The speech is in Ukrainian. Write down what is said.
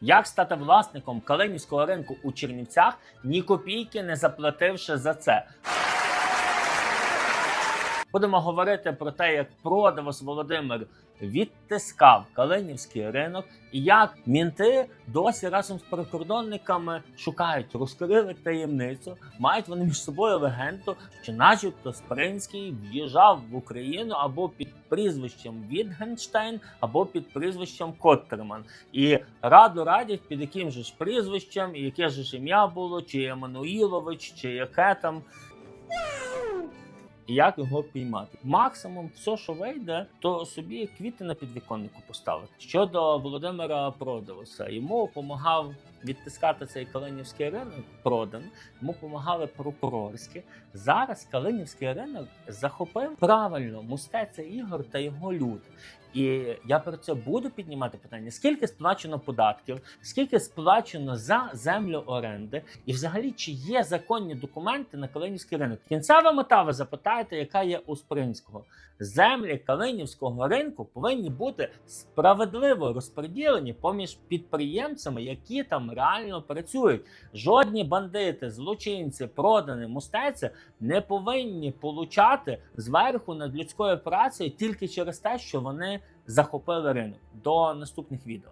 Як стати власником калинівського ринку у Чернівцях, ні копійки не заплативши за це. Будемо говорити про те, як продавець Володимир відтискав Калинівський ринок, і як мінти досі разом з прикордонниками шукають, розкрили таємницю, мають вони між собою легенду, що начебто Спринський в'їжджав в Україну або під прізвищем Вітгенштейн, або під прізвищем Коттерман. І раду радять, під яким же ж прізвищем, і яке ж ім'я було, чи Еммануїлович, чи яке там. І як його піймати? Максимум, все, що вийде, то собі квіти на підвіконнику поставити. Щодо Володимира Продавоса, йому допомагав відтискати цей Калинівський ринок, продан, йому допомагали прокурорські. Зараз Калинівський ринок захопив правильно мустеця Ігор та його люди. І я про це буду піднімати питання: скільки сплачено податків, скільки сплачено за землю оренди, і взагалі чи є законні документи на Калинівський ринок? Кінцева мета ви запитаєте, яка є у Спринського. Землі Калинівського ринку повинні бути справедливо розподілені поміж підприємцями, які там реально працюють. Жодні бандити, злочинці, продані мустеці не повинні получати зверху над людською працею тільки через те, що вони захопили ринок. До наступних відео.